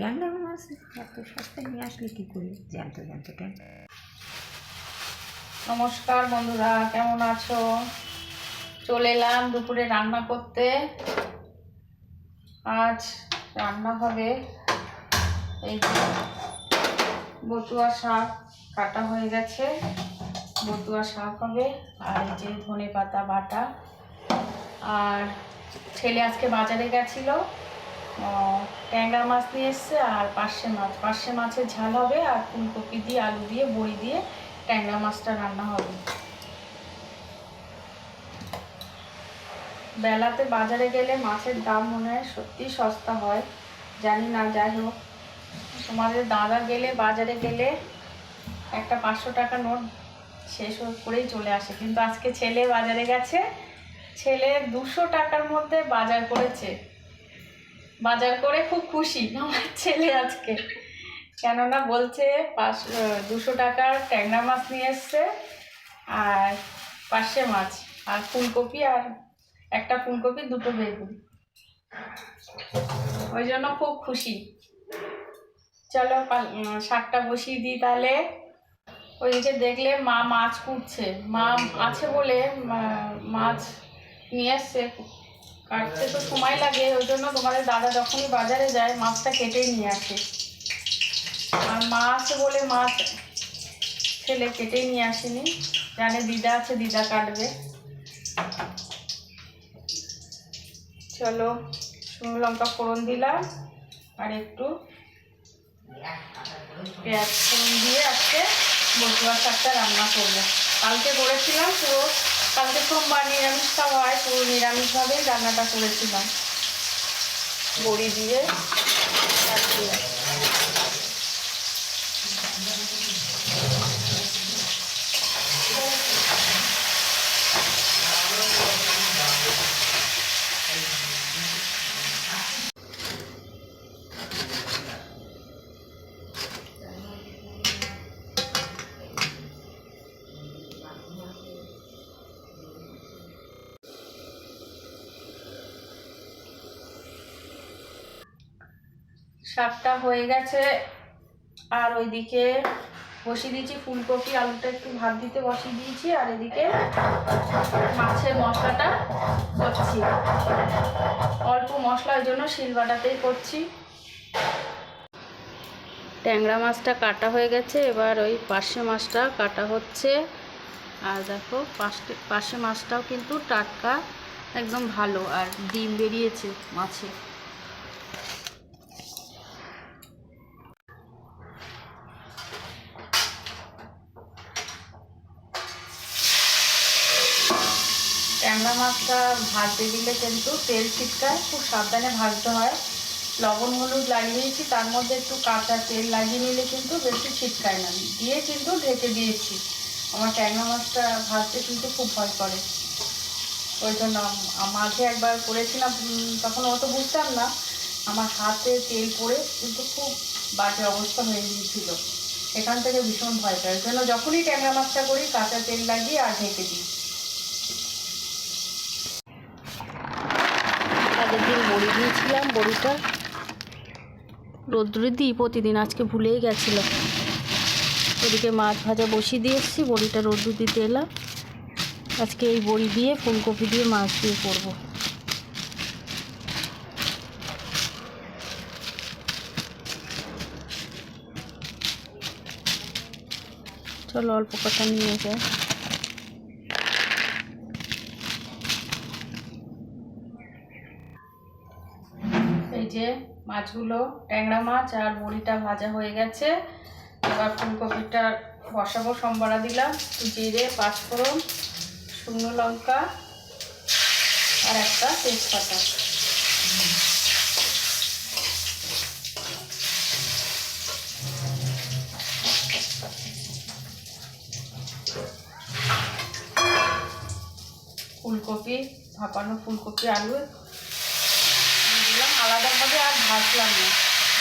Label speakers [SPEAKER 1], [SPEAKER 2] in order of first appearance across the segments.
[SPEAKER 1] ট্যাংরা মাছ, এত সস্তায় নিয়ে আসলে কী করি? জ্যান্ত জ্যান্ত ট্যাং
[SPEAKER 2] নমস্কার বন্ধুরা, কেমন আছো? চলে এলাম দুপুরে রান্না করতে। আজ রান্না হবে এই বতুয়া শাক কাটা হয়ে গেছে। বতুয়া শাক হবে আর যে ধনে পাতা বাটা। আর ছেলে আজকে বাজারে গেছিল। ট্যাংরা মাছ নিয়ে এসছে আর পার্শে মাছ। পার্শে মাছের ঝাল হবে আর ফুলকপি দিয়ে, আলু দিয়ে, বড়ি দিয়ে ট্যাংরা মাছটা রান্না হবে। বেলাতে বাজারে গেলে মাছের দাম মনে হয় সত্যি সস্তা হয়। জানি না, যাই হোক। তোমাদের দাদা গেলে, বাজারে গেলে একটা পাঁচশো টাকা নোট শেষ করেই চলে আসে। কিন্তু আজকে ছেলে বাজারে গেছে। ছেলে দুশো টাকার মধ্যে বাজার করেছে। বাজার করে খুব খুশি আমার ছেলে আজকে। কেননা বলছে, পাঁচ দুশো টাকার ট্যাংরা মাছ নিয়ে এসছে আর পার্শে মাছ, আর ফুলকপি আর একটা ফুলকপি, দুটো বেগুন। ওই জন্য খুব খুশি। চলো শাকটা বসিয়ে দিই তাহলে। ওই যে দেখলে মা মাছ কুটছে। মা আছে বলে মাছ নিয়ে এসছে। কাটতে তো সময় লাগে, ওই জন্য তোমাদের দাদা যখনই বাজারে যায়, মাছটা কেটেই নিয়ে আসে। আর মা আছে বলে মাছ ছেলে কেটেই নিয়ে আসেনি। জানে দিদা আছে, দিদা কাটবে। চলো শুকনো লঙ্কা ফোড়ন দিলাম, আর একটু পেঁয়াজ ফোড়ন দিয়ে আজকে বটুয়া শাকটা রান্না করব। কালকে করেছিলাম পুরো কালকে সোমবার নিরামিষ হয় পুরো নিরামিষভাবেই রান্নাটা করেছিলাম। বড়ি দিয়ে শাকটা হয়ে গেছে। আর ওইদিকে বসিয়ে দিয়েছি ফুলকপি, আলুটা একটু ভাত দিতে বসিয়ে দিয়েছি, আর এদিকে মাছের মশলাটা করছি। অল্প মশলা, ওই জন্য শিলবাটাতেই করছি। ট্যাংরা মাছটা কাটা হয়ে গেছে, এবার ওই পার্শে মাছটা কাটা হচ্ছে। আর দেখো পাশে মাছটাও কিন্তু টাটকা, একদম ভালো, আর ডিম বেরিয়েছে মাছে। ট্যাংরা মাছটা ভাজতে দিলে কিন্তু তেল ছিটকায়, খুব সাবধানে ভাজতে হয়। লবণ, হলুদ লাগিয়েছি তার মধ্যে একটু কাঁচা তেল লাগিয়ে নিলে কিন্তু বেশি ছিটকায় না। দিয়ে কিন্তু ঢেকে দিয়েছি। আমার ট্যাংরা মাছটা ভাজতে কিন্তু খুব ভয় করে। ওই জন্য মাঝে একবার করেছিলাম তখন অত বুঝতাম না। আমার হাতে তেল পড়ে কিন্তু খুব বাজে অবস্থা হয়ে গিয়েছিল। সেখান থেকে ভীষণ ভয় পাই ওই জন্য যখনই ট্যাংরা মাছটা করি, কাঁচা তেল লাগিয়ে আর ঢেকে দিই আগের দিন বড়ি দিয়েছিলাম বড়িটা রোদ্রে দিই প্রতিদিন আজকে ভুলেই গেছিলাম ওদিকে মাছ ভাজা বসিয়ে দিয়ে এসেছি, বড়িটা রোদ্দুর দিতে এলাম। আজকে এই বড়ি দিয়ে, ফুলকপি দিয়ে মাছ দিয়ে করব। চলো অল্প কথা নিয়ে যায় যে মাছগুলো ট্যাংরা মাছ আর বড়িটা ভাজা হয়ে গেছে। এবার ফুলকপিটা বসাবো, সম্বরা দিলাম, জিরে, পাঁচফোড়ন, শুকনো লঙ্কা আর একটা তেজপাতা। ফুলকপি, ভাপানো ফুলকপি, আলু দিলাম। আর ভাজলাম না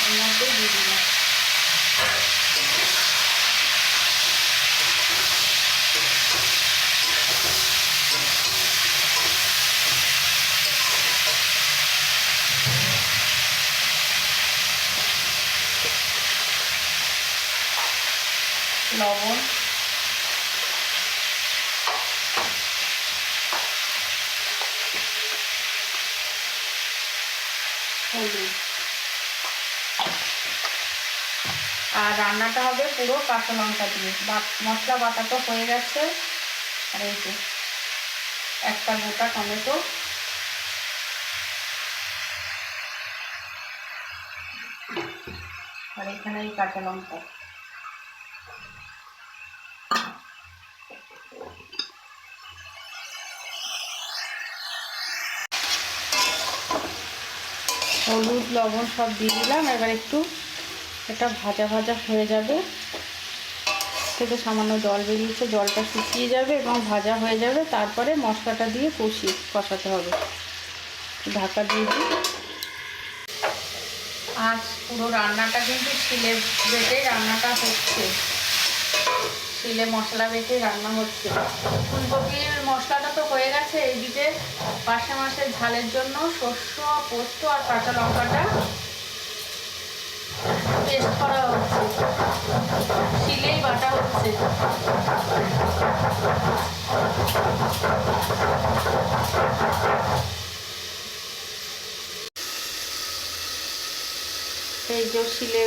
[SPEAKER 2] এর মধ্যেই দিয়ে দিলাম। লবণ রান্নাটা হবে পুরো কাঁচা লঙ্কা দিয়ে। বা- মশলা বাটা তো হয়ে গেছে। আর এই যে, একটা গোটা টমেটো। আর এখানে এই কাঁচা লঙ্কা। হলুদ, লবণ সব দিয়ে দিলাম। এবার একটু এটা ভাজা ভাজা হয়ে যাবে। থেকে সামান্য জল বেরিয়েছে, জলটা শুকিয়ে যাবে এবং ভাজা হয়ে যাবে। তারপরে মশলাটা দিয়ে কষিয়ে, কষাতে হবে। ঢাকা দিয়ে দিই। আজ পুরো রান্নাটা কিন্তু শিলে বেটে রান্নাটা হচ্ছে। শিলে মশলা বেটে রান্না হচ্ছে। ফুলকপির মশলাটা তো হয়ে গেছে এইদিকে। পাশে মাসের ঝালের জন্য শস্য, পোস্ত আর কাঁচা লঙ্কাটা পেস্ট করা হচ্ছে শিলেই বাটা হচ্ছে। এই যে শিলে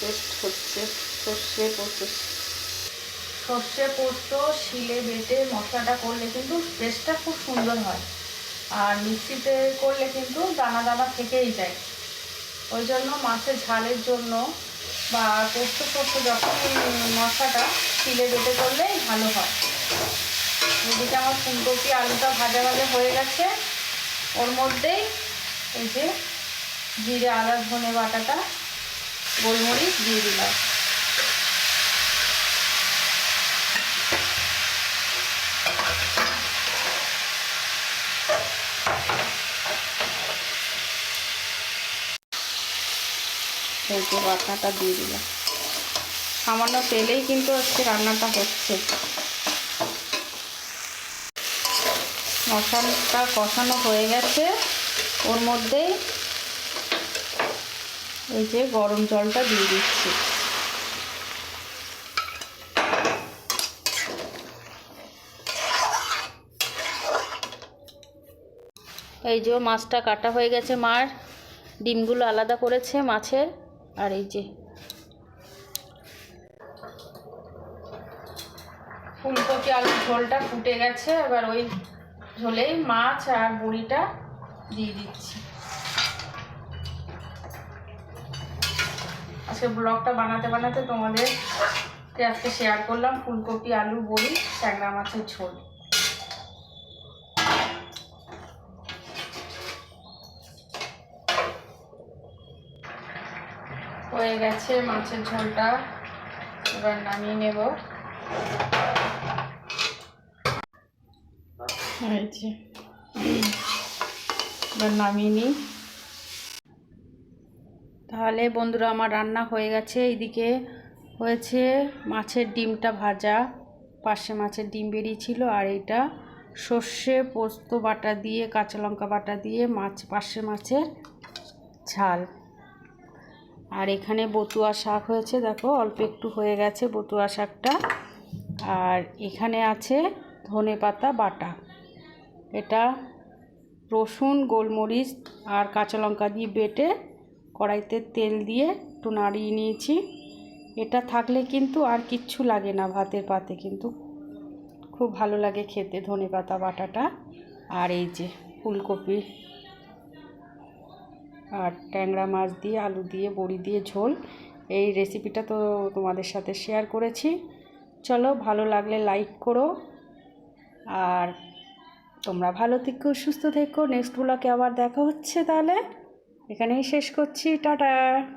[SPEAKER 2] পেস্ট হচ্ছে, সর্ষে পোস্ত। সর্ষে পোস্ত শিলে বেটে মশলাটা করলে কিন্তু পেস্টটা খুব সুন্দর হয়। আর মিক্সিতে করলে কিন্তু দানা দানা থেকেই যায়। ওই জন্য মাছের ঝালের জন্য বা পোস্ত পোস্ত যখন মশলাটা তিলে বেটে করলেই ভালো হয়। এদিকে আমার ফুলকপি আলুটা ভাজা ভাজা হয়ে গেছে। ওর মধ্যেই এই যে জিরে, আদা, ধনে বাটাটা, গোলমরিচ দিয়ে দিলাম। এই যে বাটাটা দিয়ে দিলাম। সামান্য তেলেই কিন্তু আজকে রান্নাটা হচ্ছে। মশলাটা কষানো হয়ে গেছে। ওর মধ্যেই এই যে গরম জলটা দিয়ে দিচ্ছি। এই যে মাছটা কাটা হয়ে গেছে মার। ডিমগুলো আলাদা করেছে মাছের। আর এই যে ফুলকপি আলুর ঝোলটা ফুটে গেছে। এবার ওই ঝোলেই মাছ আর বড়িটা দিয়ে দিচ্ছি। আজকে ব্লগটা বানাতে বানাতে তোমাদের আজকে শেয়ার করলাম, ফুলকপি, আলু বড়ি ট্যাংরা মাছের ঝোল। হয়ে গেছে মাছের ঝোলটা। এবার নামিয়ে নেব। যে এবার নামিয়ে নিই। তাহলে বন্ধুরা, আমার রান্না হয়ে গেছে। এইদিকে হয়েছে মাছের ডিমটা ভাজা। পাশে মাছের ডিম বেরিয়েছিল আর এইটা সর্ষে পোস্ত বাটা দিয়ে, কাঁচা লঙ্কা বাটা দিয়ে মাছ, পাশে মাছের ঝাল। আর এখানে বতুয়া শাক হয়েছে, দেখো, অল্প একটু হয়ে গেছে বতুয়া শাকটা। আর এখানে আছে ধনে পাতা বাটা। এটা রসুন, গোলমরিচ আর কাঁচা লঙ্কা দিয়ে বেটে কড়াইতে তেল দিয়ে একটু নাড়িয়ে নিয়েছি। এটা থাকলে কিন্তু আর কিচ্ছু লাগে না ভাতের পাতে, কিন্তু খুব ভালো লাগে খেতে ধনে পাতা বাটাটা। আর এই যে ফুলকপি আর ট্যাংরা মাছ দিয়ে, আলু দিয়ে, বড়ি দিয়ে ঝোল। এই রেসিপিটা তো তোমাদের সাথে শেয়ার করেছি। চলো, ভালো লাগলে লাইক করো। আর তোমরা ভালো থেকো, সুস্থ থেকো। নেক্সট ব্লকে আবার দেখা হচ্ছে তাহলে। এখানেই শেষ করছি। টাটা!